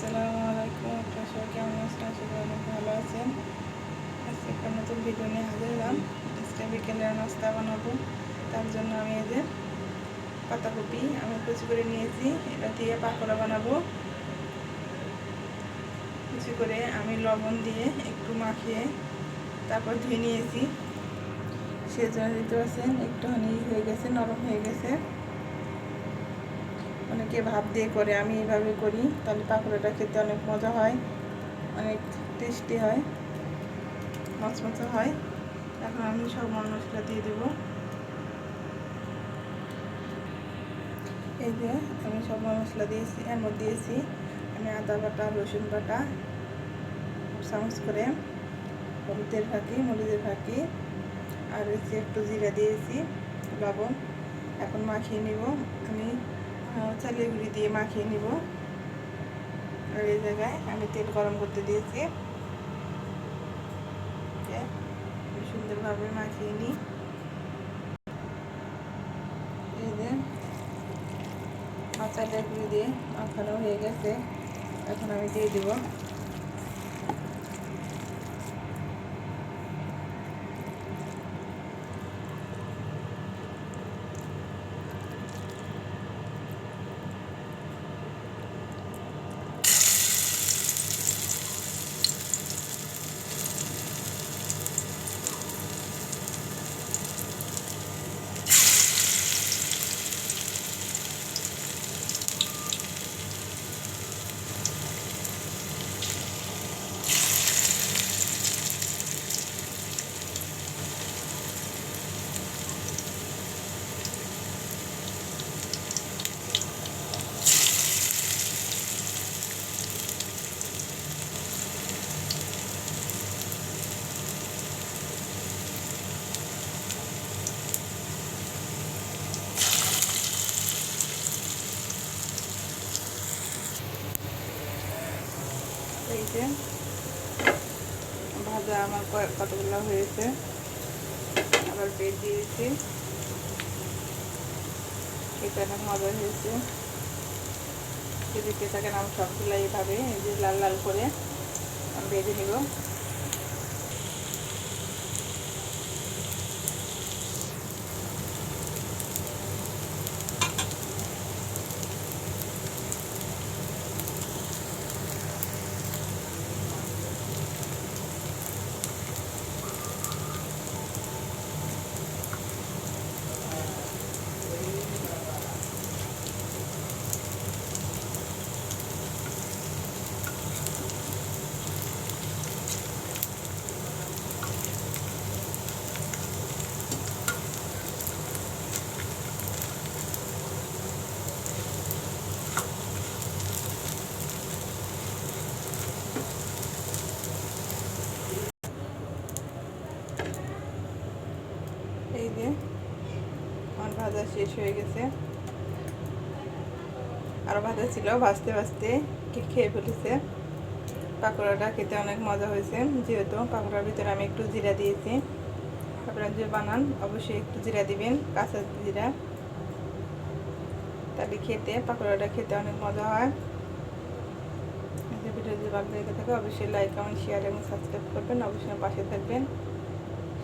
আসসালামু আলাইকুম আপনার সবাই কেমন আছেন? আশা করি অনেক ভালো আছেন। আজকে একটা নতুন ভিডিও নিয়ে হাজির হলাম। আজকে বিকেলের নাস্তা বানাবো। তার জন্য আমি এই যে পাতাকপি আমি কুচি করে নিয়েছি। এটা দিয়ে পাকোড়া বানাবো। কুচি করে আমি লবণ দিয়ে একটু মাখিয়ে তারপর ধুয়ে নিয়েছি। সেজন্য দিতে পারছেন একটুখানি হয়ে গেছে, নরম হয়ে গেছে। অনেকে ভাব দিয়ে করে, আমি এইভাবে করি। তাহলে পাকোড়াটা খেতে অনেক মজা হয়, অনেক টেস্টি হয় মচমচা হয়। এখন আমি সব মশলা দিয়ে দেবো। এই যে আমি সব মশলা দিয়েছি, এর মধ্যে দিয়েছি আমি আদা বাটা, রসুন বাটা চামচ করে হলুদের ফাঁকি, মরিচের ফাঁকি, আর হচ্ছে একটু জিরা দিয়েছি, লবণ। এখন মাখিয়ে নিব। আমি চালের গুঁড়ি দিয়ে মাখিয়ে নিব। আর এই জায়গায় আমি তেল গরম করতে দিয়েছি। সুন্দরভাবে মাখিয়ে নিই। চালের গুঁড়ি দিয়ে মাখানো হয়ে গেছে। এখন আমি দিয়ে দেবো। এই ভাজা আমার কতগুলো হয়েছে? আবার পেট দিয়েছি এটা অনেক মজা হয়েছে। যদি খেয়ে নাম সবগুলো এইভাবে এই যে লাল লাল করে বেঁধে নিব। যে আমার ভাজা শেষ হয়ে গেছে। আরও ভাজা ছিল, ভাজতে ভাজতে খেয়ে ফেলেছে। পাকোড়াটা খেতে অনেক মজা হয়েছে, যেহেতু পাকোড়ার ভিতরে আমি একটু জিরা দিয়েছি। আপনারা যে বানান, অবশ্যই একটু জিরা দিবেন, কাঁচা জিরা। তাহলে খেতে, পাকোড়াটা খেতে অনেক মজা হয়। ভিডিও যদি ভালো লেগে থাকে, অবশ্যই লাইক কমেন্ট শেয়ার এবং সাবস্ক্রাইব করবেন। অবশ্যই পাশে থাকবেন।